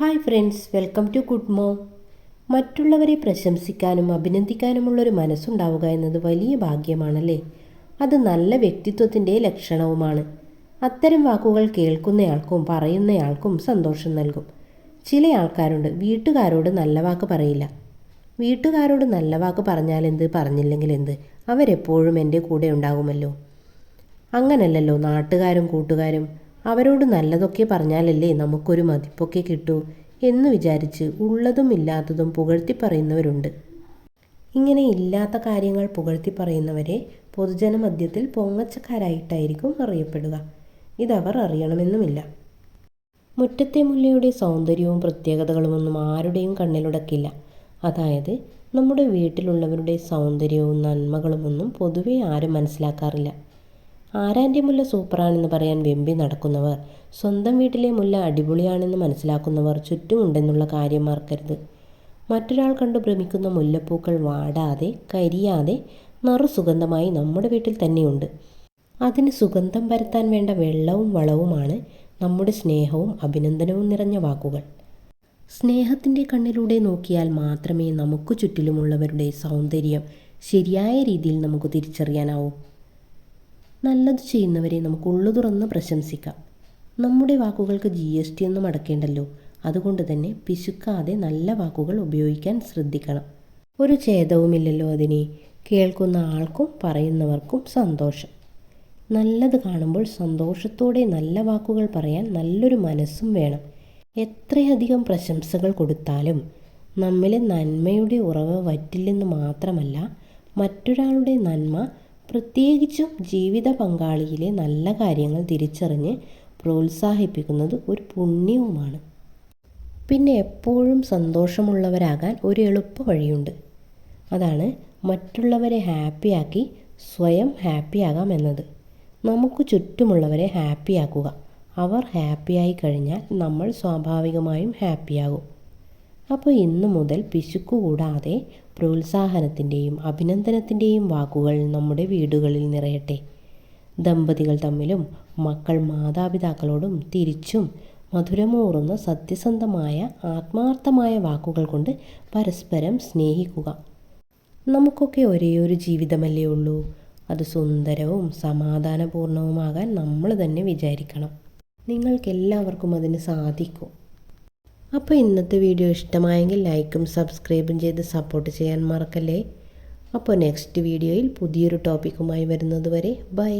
Hi friends welcome to good mom. മറ്റുള്ളവരെ പ്രശംസിക്കാനും അഭിനന്ദിക്കാനുമുള്ളൊരു മനസ്സുണ്ടാവുക എന്നത് വലിയ ഭാഗ്യമാണല്ലേ? അത് നല്ല വ്യക്തിത്വത്തിന്റെ ലക്ഷണവുമാണ്. അത്തരം വാക്കുകൾ കേൾക്കുന്നയാൾക്കും പറയുന്നയാൾക്കും സന്തോഷം നൽകും. ചില ആൾക്കാരുണ്ട് വീട്ടുകാരോട് നല്ല വാക്ക് പറയില്ല. വീട്ടുകാരോട് നല്ല വാക്ക് പറഞ്ഞാൽ എന്ത് പറഞ്ഞില്ലെങ്കിൽ എന്ത്? അവരെപ്പോഴും എന്റെ കൂടെ ഉണ്ടാകുമല്ലോ. അങ്ങനല്ലല്ലോ നാട്ടുകാരും കൂട്ടുകാരും അവരോട് നല്ലതൊക്കെ പറഞ്ഞാലല്ലേ നമുക്കൊരു മതിപ്പൊക്കെ കിട്ടൂ എന്ന് വിചാരിച്ച് ഉള്ളതും ഇല്ലാത്തതും പുകഴ്ത്തി പറയുന്നവരുണ്ട്. ഇങ്ങനെ ഇല്ലാത്ത കാര്യങ്ങൾ പുകഴ്ത്തി പറയുന്നവരെ പൊതുജനമധ്യത്തിൽ പൊങ്ങച്ചക്കാരായിട്ടായിരിക്കും അറിയപ്പെടുക. ഇതവർ അറിയണമെന്നുമില്ല. മുറ്റത്തെ മുല്ലയുടെ സൗന്ദര്യവും പ്രത്യേകതകളുമൊന്നും ആരുടെയും കണ്ണിലുടക്കില്ല. അതായത് നമ്മുടെ വീട്ടിലുള്ളവരുടെ സൗന്ദര്യവും നന്മകളുമൊന്നും പൊതുവെ ആരും മനസ്സിലാക്കാറില്ല. ആരാന്റെ മുല്ല സൂപ്പറാണെന്ന് പറയാൻ വെമ്പി നടക്കുന്നവർ. സ്വന്തം വീട്ടിലെ മുല്ല അടിപൊളിയാണെന്ന് മനസ്സിലാക്കുന്നവർ ചുറ്റുമുണ്ടെന്നുള്ള കാര്യം മറക്കരുത്. മറ്റൊരാൾ കണ്ടു ഭ്രമിക്കുന്ന മുല്ലപ്പൂക്കൾ വാടാതെ കരിയാതെ നറു സുഗന്ധമായി നമ്മുടെ വീട്ടിൽ തന്നെയുണ്ട്. അതിന് സുഗന്ധം പരത്താൻ വേണ്ട വെള്ളവും വളവുമാണ് നമ്മുടെ സ്നേഹവും അഭിനന്ദനവും നിറഞ്ഞ വാക്കുകൾ. സ്നേഹത്തിന്റെ കണ്ണിലൂടെ നോക്കിയാൽ മാത്രമേ നമുക്ക് ചുറ്റിലുമുള്ളവരുടെ സൗന്ദര്യം ശരിയായ രീതിയിൽ നമുക്ക് തിരിച്ചറിയാനാവൂ. നല്ലത് ചെയ്യുന്നവരെ നമുക്ക് ഉള്ളു തുറന്ന് പ്രശംസിക്കാം. നമ്മുടെ വാക്കുകൾക്ക് ജി എസ് ടി ഒന്നും അടക്കേണ്ടല്ലോ. അതുകൊണ്ട് തന്നെ പിശുക്കാതെ നല്ല വാക്കുകൾ ഉപയോഗിക്കാൻ ശ്രദ്ധിക്കണം. ഒരു ഛേദവുമില്ലല്ലോ അതിനെ. കേൾക്കുന്ന ആൾക്കും പറയുന്നവർക്കും സന്തോഷം. നല്ലത് കാണുമ്പോൾ സന്തോഷത്തോടെ നല്ല വാക്കുകൾ പറയാൻ നല്ലൊരു മനസ്സും വേണം. എത്രയധികം പ്രശംസകൾ കൊടുത്താലും നമ്മിലെ നന്മയുടെ ഉറവ് വറ്റില്ലെന്ന് മാത്രമല്ല മറ്റൊരാളുടെ നന്മ പ്രത്യേകിച്ചും ജീവിത പങ്കാളിയിലെ നല്ല കാര്യങ്ങൾ തിരിച്ചറിഞ്ഞ് പ്രോത്സാഹിപ്പിക്കുന്നത് ഒരു പുണ്യവുമാണ്. പിന്നെ എപ്പോഴും സന്തോഷമുള്ളവരാകാൻ ഒരു എളുപ്പ വഴിയുണ്ട്. അതാണ് മറ്റുള്ളവരെ ഹാപ്പിയാക്കി സ്വയം ഹാപ്പിയാകാം എന്നത്. നമുക്ക് ചുറ്റുമുള്ളവരെ ഹാപ്പിയാക്കുക. അവർ ഹാപ്പിയായി കഴിഞ്ഞാൽ നമ്മൾ സ്വാഭാവികമായും ഹാപ്പിയാകും. അപ്പോൾ ഇന്നു മുതൽ പിശുക്കു കൂടാതെ പ്രോത്സാഹനത്തിന്റെയും അഭിനന്ദനത്തിന്റെയും വാക്കുകൾ നമ്മുടെ വീടുകളിൽ നിറയട്ടെ. ദമ്പതികൾ തമ്മിലും മക്കൾ മാതാപിതാക്കളോടും തിരിച്ചും മധുരമൂറുന്ന സത്യസന്ധമായ ആത്മാർത്ഥമായ വാക്കുകൾ കൊണ്ട് പരസ്പരം സ്നേഹിക്കുക. നമുക്കൊക്കെ ഒരേ ഒരു ജീവിതമല്ലേ ഉള്ളൂ. അത് സുന്ദരവും സമാധാനപൂർണവുമാകാൻ നമ്മൾ തന്നെ വിചാരിക്കണം. നിങ്ങൾക്കെല്ലാവർക്കും അതിന് സാധിക്കും. അപ്പോൾ ഇന്നത്തെ വീഡിയോ ഇഷ്ടമായെങ്കിൽ ലൈക്കും സബ്സ്ക്രൈബും ചെയ്ത് സപ്പോർട്ട് ചെയ്യാൻ മറക്കല്ലേ? അപ്പോൾ നെക്സ്റ്റ് വീഡിയോയിൽ പുതിയൊരു ടോപ്പിക്കുമായി വരുന്നത് വരെ ബൈ